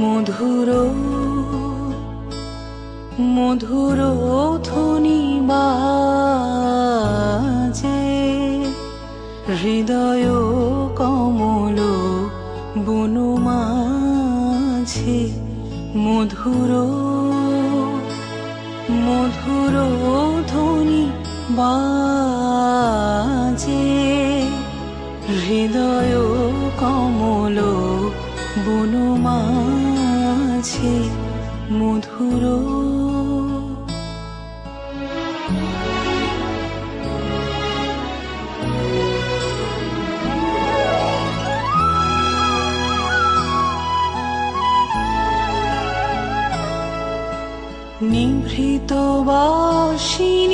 মধুর মধুর ধ্বনি বাজে। হৃদয় কমল বনু মাঝে। মধুর মধুর ধ্বনি বাজে। হৃদয় কমল বনু মাঝে মধুর। নিভৃত বাসিনী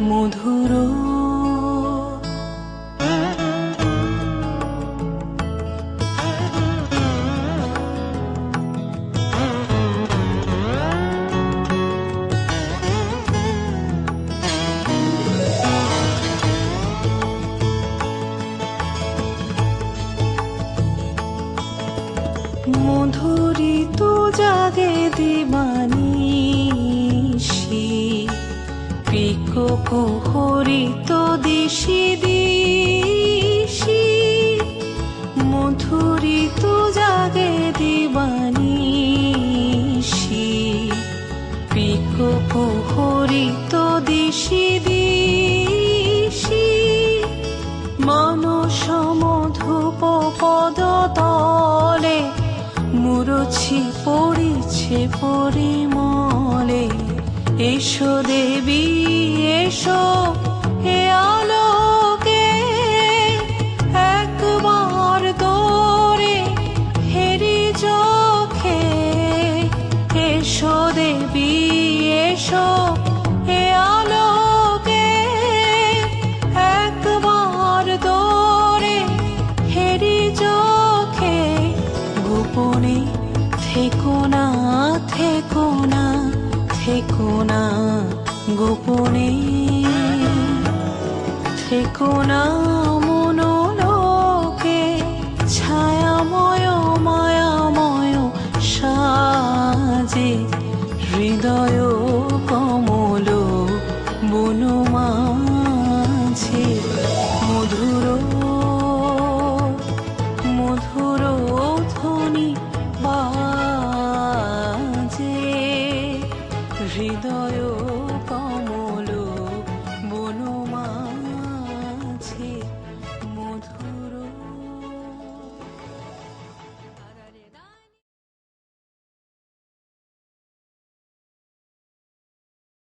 মধুর পিক কুহরিত দিশি দিশি, মধুরিত জাগে দিবানিশি। পিক কুহরিত দিশি দিশি, মানস মধুপ পদ তলে, মুরছি পড়িছে পরিমলে। এসো দেবী, এসো হে আলোকে। একবার তোরে হেরি চোখে। এসো দেবী, এসো হে আলোকে। একবার তোরে হেরি চোখে। গোপনে থেকো না থেকো না। থেকো না গোপনে। থেকো না ছায়াময় মায়াময় সাজে হৃদয় কমল বনু